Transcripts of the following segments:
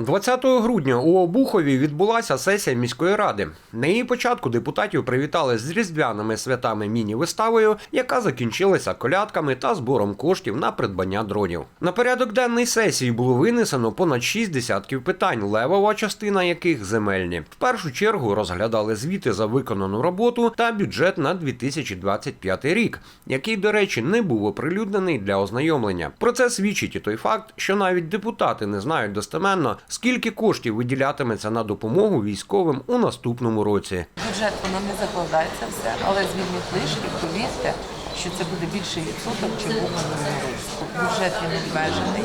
20 грудня у Обухові відбулася сесія міської ради. На її початку депутатів привітали з різдвяними святами міні-виставою, яка закінчилася колядками та збором коштів на придбання дронів. На порядок денний сесії було винесено понад 6 десятків питань, левова частина яких земельні. В першу чергу розглядали звіти за виконану роботу та бюджет на 2025 рік, який, до речі, не був оприлюднений для ознайомлення. Про це свідчить і той факт, що навіть депутати не знають достеменно, скільки коштів виділятиметься на допомогу військовим у наступному році. Бюджет воно не закладається все, але з вільних повірте, що це буде більший відсоток, чим у минулому році. Бюджет він обмежений.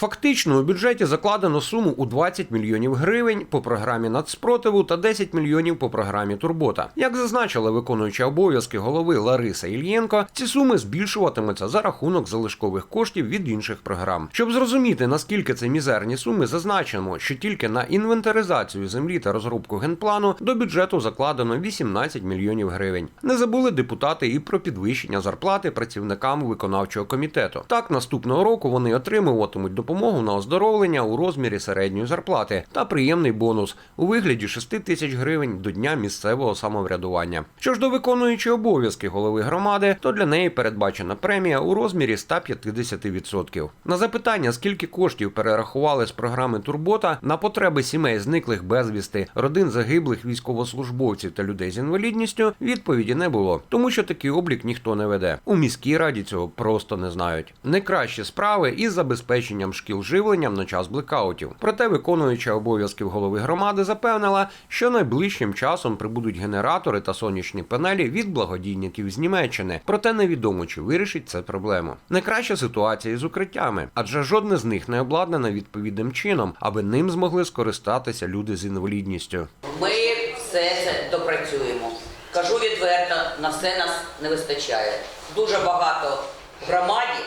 Фактично у бюджеті закладено суму у 20 мільйонів гривень по програмі нацспротиву та 10 мільйонів по програмі Турбота. Як зазначила виконуюча обов'язки голови Лариса Ільєнко, ці суми збільшуватимуться за рахунок залишкових коштів від інших програм. Щоб зрозуміти наскільки це мізерні суми, зазначимо, що тільки на інвентаризацію землі та розробку генплану до бюджету закладено 18 мільйонів гривень. Не забули депутати і про підвищення зарплати працівникам виконавчого комітету. Так, наступного року вони отримуватимуть допомогу на оздоровлення у розмірі середньої зарплати та приємний бонус у вигляді 6 тисяч гривень до дня місцевого самоврядування. Що ж до виконуючої обов'язки голови громади, то для неї передбачена премія у розмірі 150%. На запитання, скільки коштів перерахували з програми Турбота на потреби сімей зниклих безвісти, родин загиблих військовослужбовців та людей з інвалідністю, відповіді не було, тому що такий облік ніхто не веде. У міській раді цього просто не знають. Не кращі справи із забезпеченням шкіл живленням на час блекаутів. Проте виконуюча обов'язків голови громади запевнила, що найближчим часом прибудуть генератори та сонячні панелі від благодійників з Німеччини. Проте невідомо, чи вирішить це проблему. Найкраща ситуація з укриттями, адже жодне з них не обладнане відповідним чином, аби ним змогли скористатися люди з інвалідністю. Ми все це допрацюємо. Кажу відверто, на все нас не вистачає. Дуже багато громаді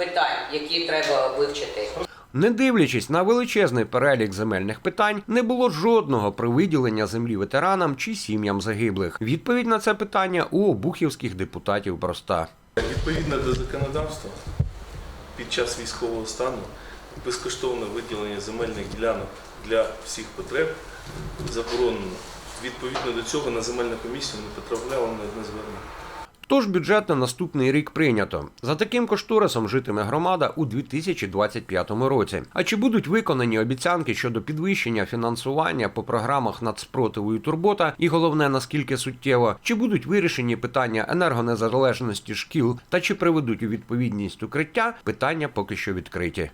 питань, які треба вивчити. Не дивлячись на величезний перелік земельних питань, не було жодного привиділення землі ветеранам чи сім'ям загиблих. Відповідь на це питання у обухівських депутатів проста. Відповідно до законодавства, під час військового стану безкоштовне виділення земельних ділянок для всіх потреб заборонено. Відповідно до цього на земельну комісію не потрапляло на одне звернення. Тож бюджет на наступний рік прийнято. За таким кошторисом житиме громада у 2025 році. А чи будуть виконані обіцянки щодо підвищення фінансування по програмах нацпротиву і турбота, і головне наскільки суттєво, чи будуть вирішені питання енергонезалежності шкіл та чи приведуть у відповідність укриття, питання поки що відкриті.